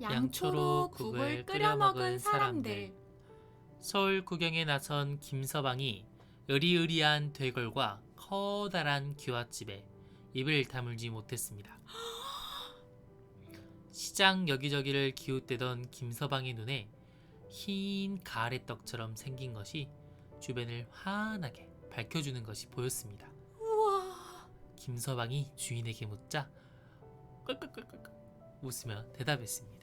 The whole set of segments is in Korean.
양초로 국을 끓여 먹은 사람들. 서울 구경에 나선 김서방이 으리으리한 대걸과 커다란 기와집에 입을 다물지 못했습니다. 시장 여기저기를 기웃대던 김서방의 눈에 흰 가래떡처럼 생긴 것이 주변을 환하게 밝혀주는 것이 보였습니다. 우와. 김서방이 주인에게 묻자 껄껄껄껄 웃으며 대답했습니다.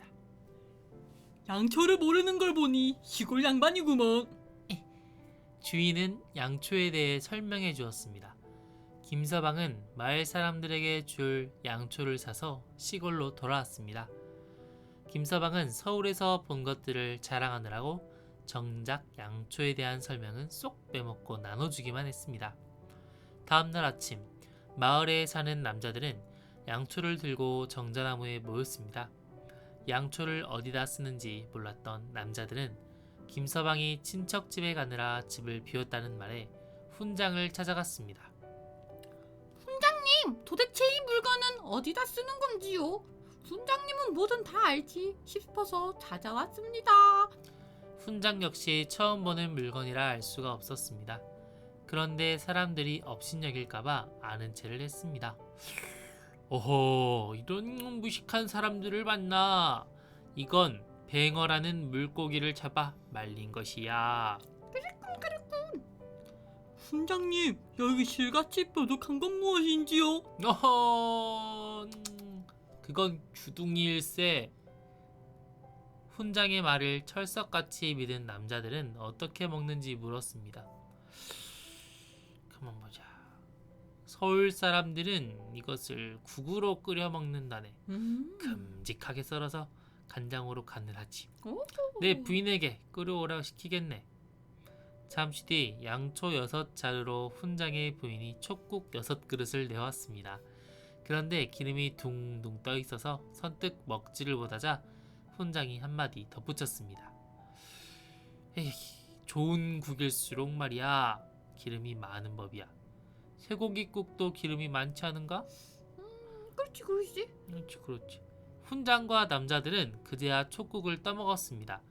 양초를 모르는 걸 보니 시골 양반이구먼. 주인은 양초에 대해 설명해 주었습니다. 김서방은 마을 사람들에게 줄 양초를 사서 시골로 돌아왔습니다. 김서방은 서울에서 본 것들을 자랑하느라고 정작 양초에 대한 설명은 쏙 빼먹고 나눠주기만 했습니다. 다음날 아침, 마을에 사는 남자들은 양초를 들고 정자나무에 모였습니다. 양초를 어디다 쓰는지 몰랐던 남자들은 김서방이 친척 집에 가느라 집을 비웠다는 말에 훈장을 찾아갔습니다. 훈장님, 도대체 이 물건은 어디다 쓰는 건지요? 훈장님은 뭐든 다 알지 싶어서 찾아왔습니다. 훈장 역시 처음 보는 물건이라 알 수가 없었습니다. 그런데 사람들이 업신여길까봐 아는 체를 했습니다. 오호, 이런 무식한 사람들을 만나. 이건 뱅어라는 물고기를 잡아 말린 것이야. 훈장님, 여기 실같이 뾰족한 건 무엇인지요? 어허, 음, 그건 주둥이일세. 훈장의 말을 철석같이 믿은 남자들은 어떻게 먹는지 물었습니다. 가만 보자. 서울 사람들은 이것을 국으로 끓여 먹는다네. 음. 큼직하게 썰어서 간장으로 간을 하지. 오. 내 부인에게 끓여오라고 시키겠네. 잠시 뒤 양초 여섯 자루로 훈장의 부인이 촉국 여섯 그릇을 내왔습니다. 그런데 기름이 둥둥 떠 있어서 선뜻 먹지를 못하자 훈장이 한마디 덧붙였습니다. 에이, 좋은 국일수록 말이야. 기름이 많은 법이야. 쇠고기국도 기름이 많지 않은가? 그렇지, 그렇지. 그렇지, 그렇지. 훈장과 남자들은 그제야 촉국을 떠먹었습니다.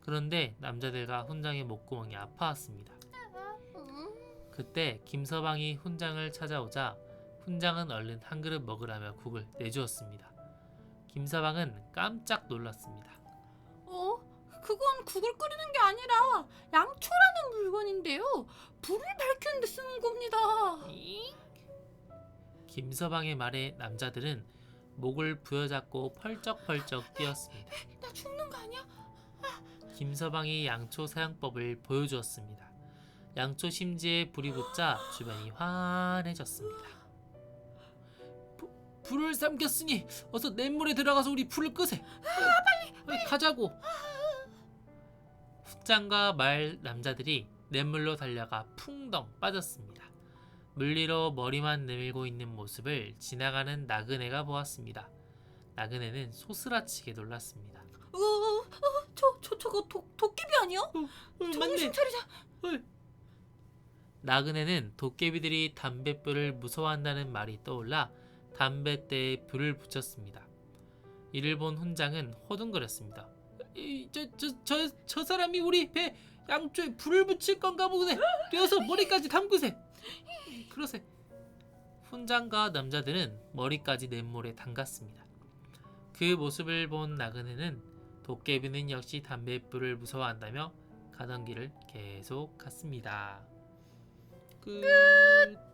그런데 남자들과 훈장의 목구멍이 아파왔습니다. 음. 그때 김서방이 훈장을 찾아오자 훈장은 얼른 한 그릇 먹으라며 국을 내주었습니다. 김서방은 깜짝 놀랐습니다. 어? 그건 국을 끓이는 게 아니라 양초라는 물건인데요. 불을 밝히는 데 쓰는 겁니다. 김서방의 말에 남자들은 목을 부여잡고 펄쩍펄쩍 뛰었습니다. 나 죽는 거 아니야? 김서방이 양초 사용법을 보여주었습니다. 양초 심지에 불이 붙자 주변이 환해졌습니다. 부, 불을 삼켰으니 어서 냇물에 들어가서 우리 불을 끄세. 빨리, 가자고. 훈장과 말 남자들이 냇물로 달려가 풍덩 빠졌습니다. 물리로 머리만 내밀고 있는 모습을 지나가는 나그네가 보았습니다. 나그네는 소스라치게 놀랐습니다. 어, 어, 어, 저, 저, 저거 도, 도깨비 아니야? 정신 차리자. 나그네는 도깨비들이 담뱃불을 무서워한다는 말이 떠올라 담뱃대에 불을 붙였습니다. 이를 본 훈장은 호둥거렸습니다. 저, 저, 저, 저 사람이 우리 배 양초에 불을 붙일 건가 보네. 뛰어서 머리까지 담그세. 그러세. 훈장과 남자들은 머리까지 냇물에 담갔습니다. 그 모습을 본 나그네는 도깨비는 역시 담뱃불을 무서워한다며 가던 길을 계속 갔습니다. 끝.